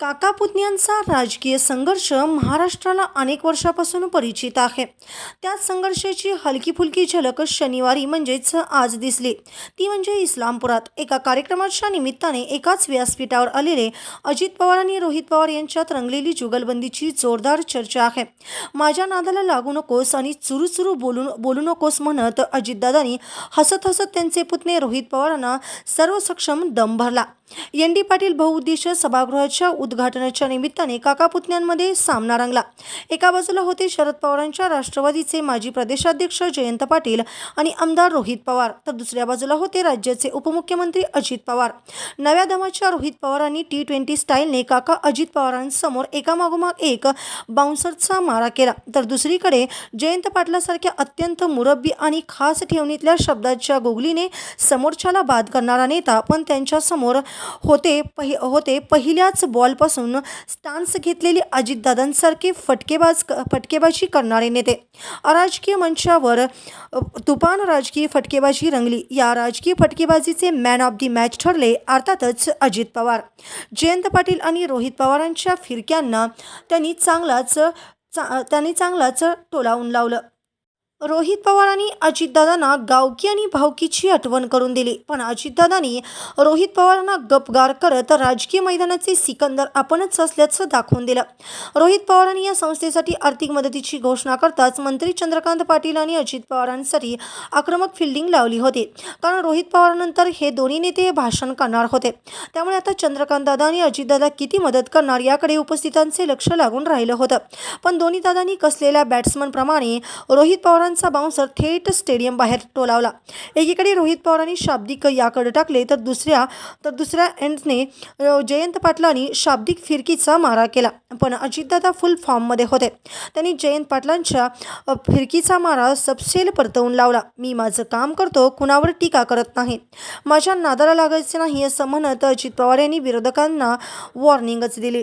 काका पुतण्यांचा राजकीय संघर्ष महाराष्ट्राला अनेक वर्षापासून परिचित आहे. त्याच संघर्षाची हलकी फुलकी झलक शनिवारी म्हणजेच आज दिसली. ती म्हणजे इस्लामपुरात. एका कार्यक्रमाच्या निमित्ताने एकाच व्यासपीठावर आलेले अजित पवार आणि रोहित पवार यांच्यात रंगलेली जुगलबंदीची जोरदार चर्चा आहे. माझ्या नादाला लागू नकोस आणि चुरू चुरू बोलू बोलू नकोस म्हणत अजितदादांनी हसत हसत त्यांचे पुतणे रोहित पवारांना सर्व सक्षम दम भरला. एन डी पाटील बहुउद्देशीय सभागृहाच्या उद्घाटनाच्या निमित्ताने काका पुतण्यांमध्ये सामना रंगला. एका बाजूला होते शरद पवारांच्या राष्ट्रवादीचे माजी प्रदेशाध्यक्ष जयंत पाटील आणि आमदार रोहित पवार तर दुसऱ्या बाजूला होते राज्याचे उपमुख्यमंत्री अजित पवार. नव्या दमाच्या रोहित पवारांनी टी ट्वेंटी स्टाईलने काका अजित पवारांसमोर एकामागोमाग एक बाउन्सरचा मारा केला. तर दुसरीकडे जयंत पाटलासारख्या अत्यंत मुरब्बी आणि खास ठेवणीतल्या शब्दाच्या गोगलीने समोरच्याला बाद करणारा नेता पण त्यांच्यासमोर होते पहि होते. पहिल्याच बॉलपासून स्टान्स घेतलेले अजितदादांसारखे फटकेबाज फटकेबाजी करणारे नेते. अराजकीय मंचावर तुफान राजकीय फटकेबाजी रंगली. या राजकीय फटकेबाजीचे मॅन ऑफ दी मॅच ठरले अर्थातच अजित पवार. जयंत पाटील आणि रोहित पवारांच्या फिरक्यांना त्यांनी चांगलाच चा त्यांनी चांगलाच टोलावून लावलं. रोहित पवारांनी अजितदादांना गावकी आणि भावकीची आठवण करून दिली. पण अजितदादांनी रोहित पवारांना गपगार करत राजकीय मैदानाचे सिकंदर आपणच असल्याचं दाखवून दिलं. रोहित पवारांनी या संस्थेसाठी आर्थिक मदतीची घोषणा करताच मंत्री चंद्रकांत पाटील आणि अजित पवारांसाठी आक्रमक फिल्डिंग लावली होती. कारण रोहित पवारांनंतर हे दोन्ही नेते भाषण करणार होते. त्यामुळे आता चंद्रकांत दादा आणि अजितदादा किती मदत करणार याकडे उपस्थितांचे लक्ष लागून राहिलं होतं. पण दोन्ही दादांनी कसलेल्या बॅट्समनप्रमाणे रोहित पवारांचा बाउन्सर थेट स्टेडियम बाहेर टोलावला. एकीकडे रोहित पवारांनी शाब्दिक याकडे टाकले तर दुसऱ्या तर दुसऱ्या एंडने जयंत पाटलांनी शाब्दिक फिरकीचा मारा केला. पण अजितदादा फुल फॉर्ममध्ये होते. त्यांनी जयंत पाटलांच्या फिरकीचा मारा सबसेल परतवून लावला. मी माझं काम करतो कुणावर टीका करत नाही. माझ्या नादाला लागायचे नाही असं म्हणत अजित पवार यांनी विरोधकांना वॉर्निंगच दिली.